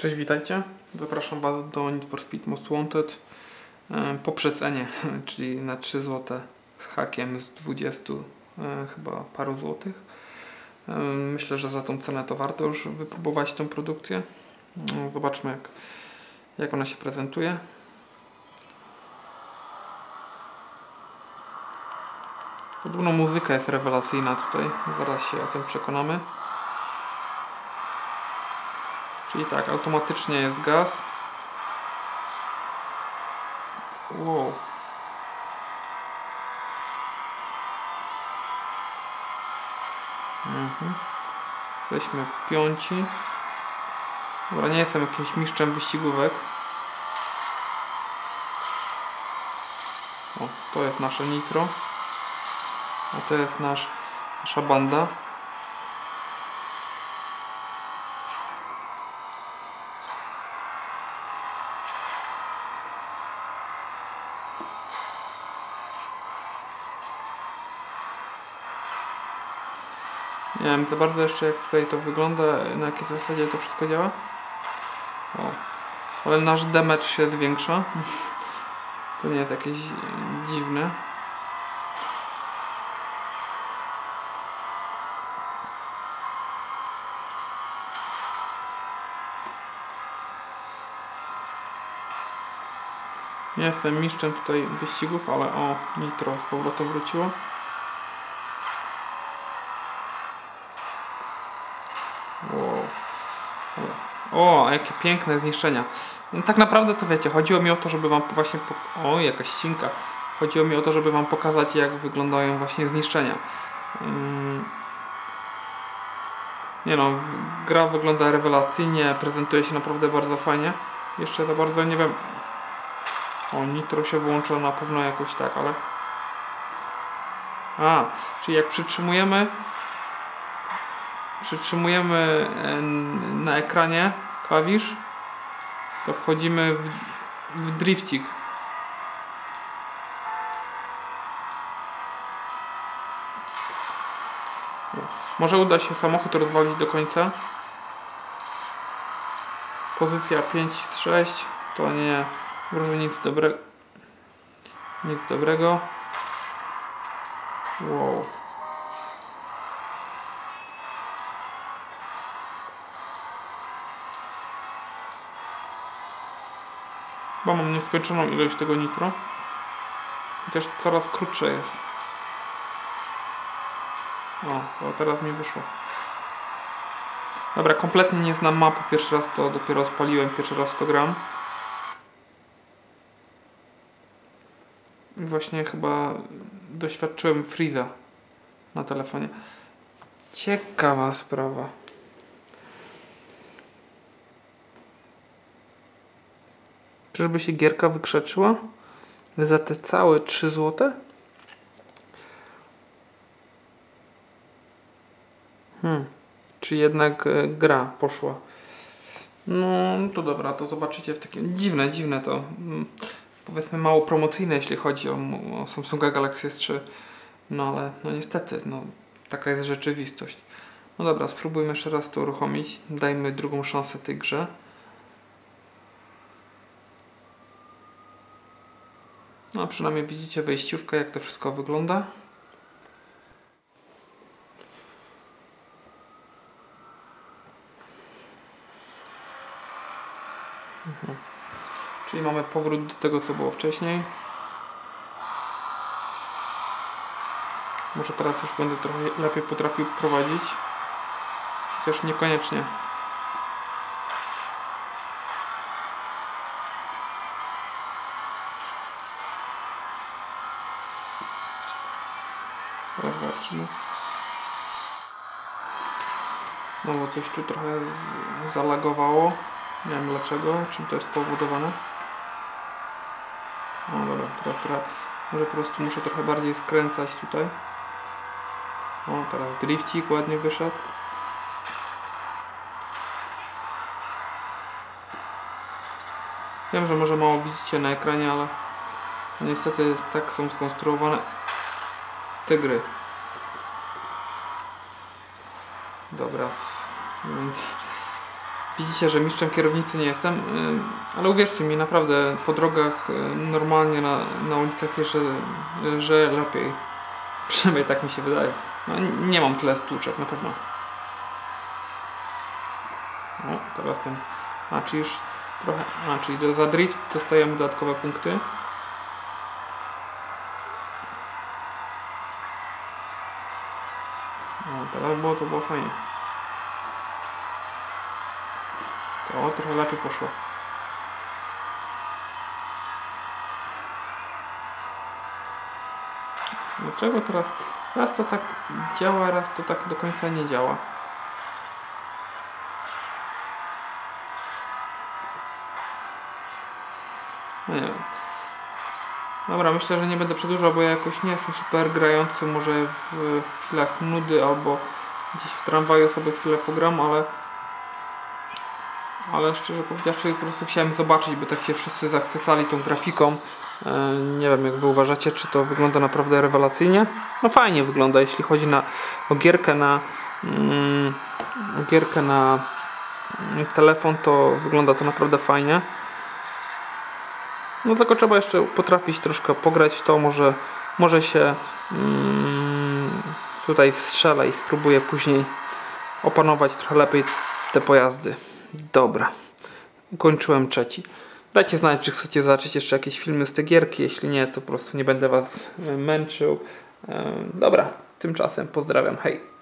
Cześć, witajcie. Zapraszam Was do Need for Speed Most Wanted e, po przecenie, czyli na 3 zł z hakiem z 20 e, chyba paru złotych. E, Myślę, że za tą cenę to warto już wypróbować tą produkcję. Zobaczmy jak, jak ona się prezentuje. Podobno muzyka jest rewelacyjna tutaj, zaraz się o tym przekonamy. Czyli tak, automatycznie jest gaz. Wow. Mhm. Jesteśmy piąci. Dobra, nie jestem jakimś mistrzem wyścigówek. O, to jest nasze nitro. A to jest nasz, nasza banda. Nie wiem za bardzo jeszcze jak tutaj to wygląda, na jakiej zasadzie to wszystko działa. O. Ale nasz damage się zwiększa. To nie jest jakieś dziwne. Nie jestem mistrzem tutaj wyścigów, ale o, nitro z powrotem wróciło. Wow. Dobra. O, jakie piękne zniszczenia. No, tak naprawdę to wiecie, chodziło mi o to, żeby wam właśnie... O, jakaś ścinka. Chodziło mi o to, żeby wam pokazać, jak wyglądają właśnie zniszczenia. Ym... Nie no, gra wygląda rewelacyjnie, prezentuje się naprawdę bardzo fajnie. Jeszcze za bardzo nie wiem... O, nitro się włącza na pewno jakoś tak, ale... A, czyli jak przytrzymujemy przytrzymujemy e, na ekranie klawisz, to wchodzimy w, w driftik. Może uda się samochód rozwalić do końca. Pozycja 5-6 to nie wróży nic dobrego. Nic dobrego. Wow. Bo mam nieskończoną ilość tego nitro. Chociaż coraz krótsze jest. O, o teraz mi wyszło. Dobra, kompletnie nie znam mapy. Pierwszy raz to dopiero spaliłem, pierwszy raz to gram. I właśnie chyba doświadczyłem Freeza na telefonie. Ciekawa sprawa. Czyżby się gierka wykrzeczyła? Za te całe 3 złote? Hmm. Czy jednak e, gra poszła? No to dobra, to zobaczycie w takim... Dziwne, dziwne to. Mm, Powiedzmy mało promocyjne, jeśli chodzi o, o Samsunga Galaxy S3. No ale no niestety, no taka jest rzeczywistość. No dobra, spróbujmy jeszcze raz to uruchomić. Dajmy drugą szansę tej grze. No, przynajmniej widzicie wejściówkę, jak to wszystko wygląda. Mhm. Czyli mamy powrót do tego, co było wcześniej. Może teraz już będę trochę lepiej potrafił prowadzić. Chociaż niekoniecznie. No bo coś tu trochę zalagowało. Nie wiem dlaczego, czym to jest spowodowane. No dobra, teraz trochę, może po prostu muszę trochę bardziej skręcać tutaj. O, teraz driftik ładnie wyszedł. Wiem, że może mało widzicie na ekranie, ale niestety tak są skonstruowane te gry. Dobra. Widzicie, że mistrzem kierownicy nie jestem, y, ale uwierzcie mi, naprawdę po drogach y, normalnie na, na ulicach jeżdżę, że lepiej. Przynajmniej tak mi się wydaje. No, nie mam tyle stłuczek na pewno. O, teraz ten. A, czyli już trochę. A, czyli za drift dostajemy dodatkowe punkty. O, teraz było to było fajnie. To trochę lepiej poszło. Dlaczego teraz? Raz to tak działa, raz to tak do końca nie działa. No nie wiem. Dobra, myślę, że nie będę przedłużał, bo ja jakoś nie jestem super grający. Może w chwilach nudy albo gdzieś w tramwaju sobie chwilę pogram, ale ale szczerze powiedziawszy po prostu chciałem zobaczyć, bo tak się wszyscy zachwycali tą grafiką. E, Nie wiem jak wy uważacie, czy to wygląda naprawdę rewelacyjnie. No fajnie wygląda, jeśli chodzi na, o gierkę na mm, o gierkę na mm, telefon, to wygląda to naprawdę fajnie. No tylko trzeba jeszcze potrafić troszkę pograć to, może, może się mm, tutaj wstrzela i spróbuję później opanować trochę lepiej te pojazdy. Dobra, ukończyłem trzeci. Dajcie znać, czy chcecie zobaczyć jeszcze jakieś filmy z tej gierki. Jeśli nie, to po prostu nie będę Was e, męczył. E, Dobra, tymczasem pozdrawiam. Hej!